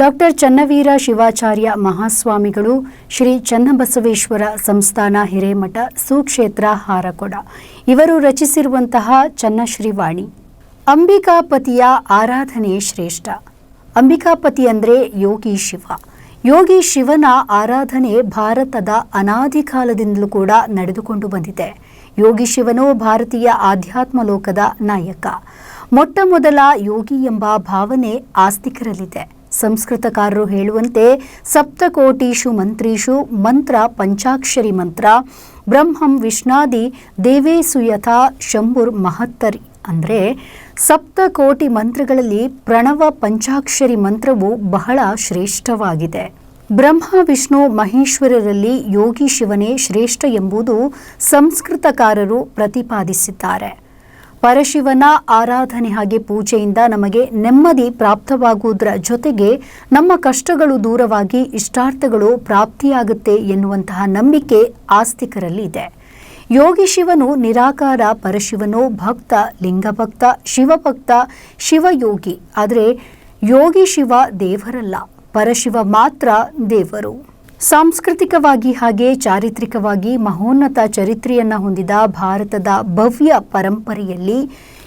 Doctor Channaveera Shivacharya ಮಹಾಸ್ವಾಮಿಗಳು ಶ್ರೀ ಚನ್ನಬಸವೇಶ್ವರ ಸಂಸ್ಥಾನ ಹಿರೇಮಠ ಸುಕ್ಷೇತ್ರ ಹಾರಕೊಡ. ಇವರು ರಚಿಸಿರುವಂತಹ ಚನ್ನಶ್ರೀವಾಣಿ. ಅಂಬಿಕಾಪತಿಯ ಆರಾಧನೆ ಶ್ರೇಷ್ಠ. ಅಂಬಿಕಾಪತಿ ಅಂದರೆ ಯೋಗಿ ಶಿವ. ಯೋಗಿ ಶಿವನ ಆರಾಧನೆ ಭಾರತದ ಅನಾದಿ ಕಾಲದಿಂದಲೂ ಕೂಡ ನಡೆದುಕೊಂಡು ಬಂದಿದೆ. ಯೋಗಿ ಶಿವನು ಭಾರತೀಯ ಆಧ್ಯಾತ್ಮ ಲೋಕದ ನಾಯಕ. ಮೊಟ್ಟ ಮೊದಲ ಯೋಗಿ ಎಂಬ ಭಾವನೆ ಆಸ್ತಿಕರಲ್ಲಿದೆ. ಸಂಸ್ಕೃತಕಾರರು ಹೇಳುವಂತೆ ಸಪ್ತಕೋಟೀಶು ಮಂತ್ರೀಷು ಮಂತ್ರ ಪಂಚಾಕ್ಷರಿ ಮಂತ್ರ, ಬ್ರಹ್ಮಂ ವಿಷ್ಣಾದಿ ದೇವೇಸು ಯಥಾ ಶಂಭುರ್ ಮಹತ್ತರಿ. ಅಂದರೆ ಸಪ್ತಕೋಟಿ ಮಂತ್ರಗಳಲ್ಲಿ ಪ್ರಣವ ಪಂಚಾಕ್ಷರಿ ಮಂತ್ರವು ಬಹಳ ಶ್ರೇಷ್ಠವಾಗಿದೆ. ಬ್ರಹ್ಮ, ವಿಷ್ಣು, ಮಹೇಶ್ವರರಲ್ಲಿ ಯೋಗಿ ಶಿವನೇ ಶ್ರೇಷ್ಠ ಎಂಬುದು ಸಂಸ್ಕೃತಕಾರರು ಪ್ರತಿಪಾದಿಸಿದ್ದಾರೆ. ಪರಶಿವನ ಆರಾಧನೆ ಹಾಗೆ ಪೂಜೆಯಿಂದ ನಮಗೆ ನೆಮ್ಮದಿ ಪ್ರಾಪ್ತವಾಗುವುದರ ಜೊತೆಗೆ ನಮ್ಮ ಕಷ್ಟಗಳು ದೂರವಾಗಿ ಇಷ್ಟಾರ್ಥಗಳು ಪ್ರಾಪ್ತಿಯಾಗುತ್ತೆ ಎನ್ನುವಂತಹ ನಂಬಿಕೆ ಆಸ್ತಿಕರಲ್ಲಿ ಇದೆ. ಯೋಗಿ ಶಿವನು ನಿರಾಕಾರ ಪರಶಿವನು, ಭಕ್ತ, ಲಿಂಗಭಕ್ತ, ಶಿವಭಕ್ತ, ಶಿವಯೋಗಿ. ಆದರೆ ಯೋಗಿ ಶಿವ ದೇವರಲ್ಲ, ಪರಶಿವ ಮಾತ್ರ ದೇವರು. ಸಾಂಸ್ಕೃತಿಕವಾಗಿ ಹಾಗೆ ಚಾರಿತ್ರಿಕವಾಗಿ ಮಹೋನ್ನತ ಚರಿತ್ರೆಯನ್ನ ಹೊಂದಿದ ಭಾರತದ ಭವ್ಯ ಪರಂಪರೆಯಲ್ಲಿ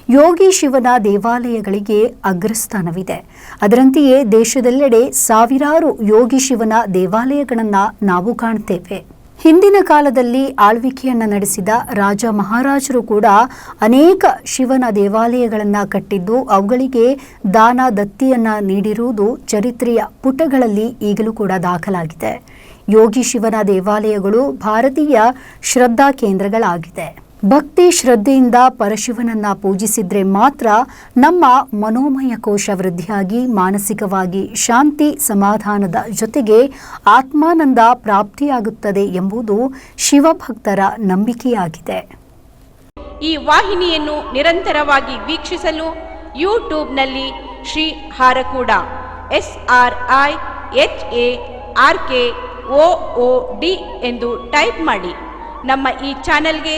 ಯೋಗಿ ಶಿವನ ದೇವಾಲಯಗಳಿಗೆ ಅಗ್ರಸ್ಥಾನವಿದೆ. ಅದರಂತೆಯೇ ದೇಶದೆಲ್ಲೆಡೆ ಸಾವಿರಾರು ಯೋಗಿ ಶಿವನ ದೇವಾಲಯಗಳನ್ನು ನಾವು ಕಾಣ್ತೇವೆ. ಹಿಂದಿನ ಕಾಲದಲ್ಲಿ ಆಳ್ವಿಕೆಯನ್ನು ನಡೆಸಿದ ರಾಜ ಮಹಾರಾಜರು ಕೂಡ ಅನೇಕ ಶಿವನ ದೇವಾಲಯಗಳನ್ನು ಕಟ್ಟಿದ್ದು, ಅವುಗಳಿಗೆ ದಾನ ದತ್ತಿಯನ್ನು ನೀಡಿರುವುದು ಚರಿತ್ರೆಯ ಪುಟಗಳಲ್ಲಿ ಈಗಲೂ ಕೂಡ ದಾಖಲಾಗಿದೆ. ಯೋಗಿ ಶಿವನ ದೇವಾಲಯಗಳು ಭಾರತೀಯ ಶ್ರದ್ಧಾ ಕೇಂದ್ರಗಳಾಗಿದೆ ಭಕ್ತಿ ಶ್ರದ್ಧೆಯಿಂದ ಪರಶಿವನನ್ನ ಪೂಜಿಸಿದ್ರೆ ಮಾತ್ರ ನಮ್ಮ ಮನೋಮಯ ಕೋಶ ವೃದ್ಧಿಯಾಗಿ, ಮಾನಸಿಕವಾಗಿ ಶಾಂತಿ ಸಮಾಧಾನದ ಜೊತೆಗೆ ಆತ್ಮಾನಂದ ಪ್ರಾಪ್ತಿಯಾಗುತ್ತದೆ ಎಂಬುದು ಶಿವಭಕ್ತರ ನಂಬಿಕೆಯಾಗಿದೆ. ಈ ವಾಹಿನಿಯನ್ನು ನಿರಂತರವಾಗಿ ವೀಕ್ಷಿಸಲು ಯೂಟ್ಯೂಬ್ನಲ್ಲಿ Shri Harakuda, S R I H A R K O D ಎಂದು ಟೈಪ್ ಮಾಡಿ. ನಮ್ಮ ಈ ಚಾನೆಲ್ಗೆ